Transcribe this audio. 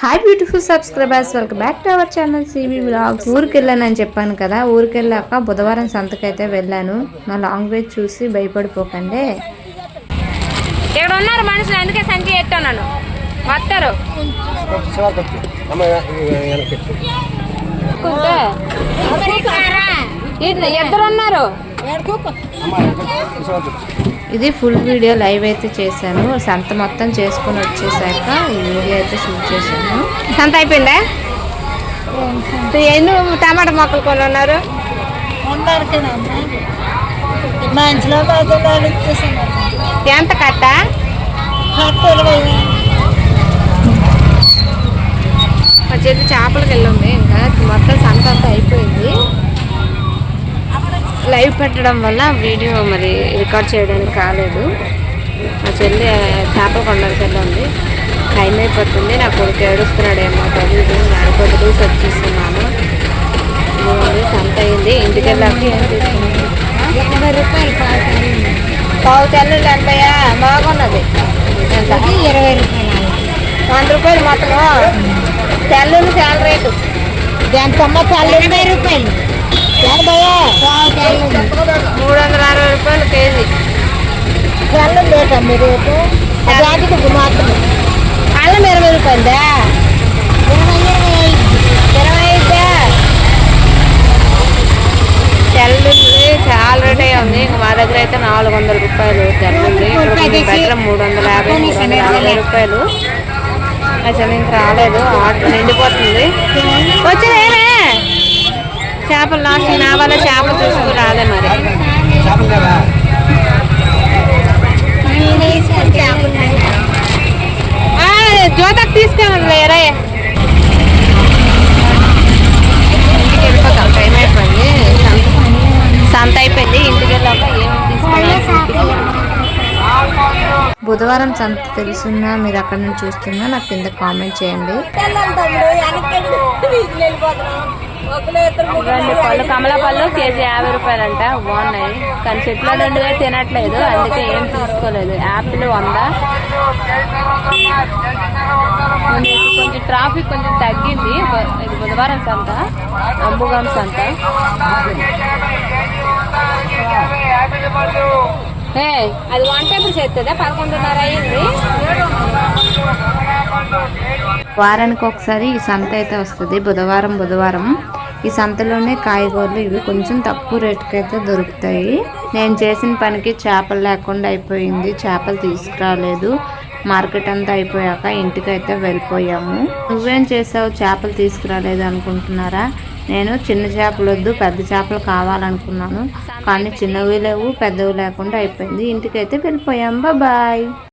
Hi beautiful subscribers welcome back to our channel CV blogs ఊరికి వెళ్ళానని చెప్పాను కదా ఊరికి వెళ్ళాక బుధవారం సంతకైతే వెళ్ళాను. నా లాంగ్వేజ్ చూసి భయపడిపోకండి. ఇక్కడ ఉన్నారు మనుషులు అందుకే సంచి ఎట్టున్నాను వస్తారు. ఇద్దరు ఉన్నారు ఇది ఫుల్ వీడియో లైవ్ అయితే చేశాను. సంత మొత్తం చేసుకుని వచ్చేసాక ఈ వీడియో అయితే షూట్ చేశాను. సంత అయిపోయిందా? ఎన్ని టమాటా మొక్కలు కొని ఉన్నారు ఎంత కట్ట? మా చేతి చేపలకి వెళ్ళింది ఇంకా మొత్తం సంత అంతా అయిపోయింది లైవ్ పెట్టడం వల్ల వీడియో మరి రికార్డ్ చేయడానికి కాలేదు మా చెల్లి చేపలు కొనడానికి వెళ్ళింది టైం అయిపోతుంది నా కొడుకు ఏడుస్తున్నాడేమో. తెలియదు నాలుగు చూసి వచ్చేస్తున్నాను. ఇదిగోండి, సంత అయింది ఇంటికి వెళ్ళాక ఎనభై రూపాయలు పావు పావు తెల్లు ఎంతయ్యా బాగున్నది. ఎంత? ఇరవై రూపాయలు వంద రూపాయలు మొత్తము తెల్లుని చాలా రేటు. తెల్ల ఎనభై రూపాయలు. మూడు వందల అరవై రూపాయలు కేజీ తెల్ల లేదమ్మ రేటు జాతికి మాత్రం అల్లం ఇరవై రూపాయలదా ఇరవై ఇరవై ఐదా తెల్లుల్లి చాలా రేట్ అయ్యి ఉంది ఇంక మా దగ్గర అయితే నాలుగు వందల రూపాయలు తెల్లుల్లి దగ్గర మూడు వందల యాభై మూడు వందల యాభై రూపాయలు అసలు ఇంక రాలేదు ఆర్డర్ నిండిపోతుంది వచ్చినాయి చేపలు లాస్ట్ నా వల్ల చేపలు చూసుకుని రాలే మరి. ఆ, జ్యోతకు తీసుకెళ్ళి రే ఇంటికి వెళ్ళిపోతాం. టైం అయిపోయింది. సంత అయిపోయింది. ఇంటికి వెళ్ళాక బుధవారం సంత తెలుసున్నా మీరు అక్కడ నుంచి చూస్తున్నా నాకు కింద కామెంట్ చేయండి. పళ్ళు కమల పళ్ళు కేజీ యాభై రూపాయలు అంట బాగున్నాయి. కానీ చెట్ల నుండి తినట్లేదు. అందుకే ఏం తీసుకోలేదు. యాపిల్ వంద. కొంచెం కొంచెం ట్రాఫిక్ కొంచెం తగ్గింది. ఇది బుధవారం సంత. అంబుగాం సంత. ఏ అది వన్ ఎప్పుడు చేస్తుందా? పదకొండున్నర అయ్యింది వారానికి ఒకసారి ఈ సంత అయితే వస్తుంది. బుధవారం బుధవారం. ఈ సంతలోనే కాయగూరలు ఇవి కొంచెం తక్కువ రేటుకి అయితే దొరుకుతాయి. నేను చేసిన పనికి చేపలు లేకుండా అయిపోయింది. చేపలు తీసుకురాలేదు. మార్కెట్ అంతా అయిపోయాక ఇంటికి అయితే వెళ్ళిపోయాము. నువ్వేం చేసావు? చేపలు తీసుకురాలేదు అనుకుంటున్నారా? నేను చిన్న చేపలు వద్దు పెద్ద చేపలు కావాలనుకున్నాను. కానీ చిన్నవి లేవు పెద్దవి లేకుండా అయిపోయింది. ఇంటికి అయితే వెళ్ళిపోయాం బాయ్.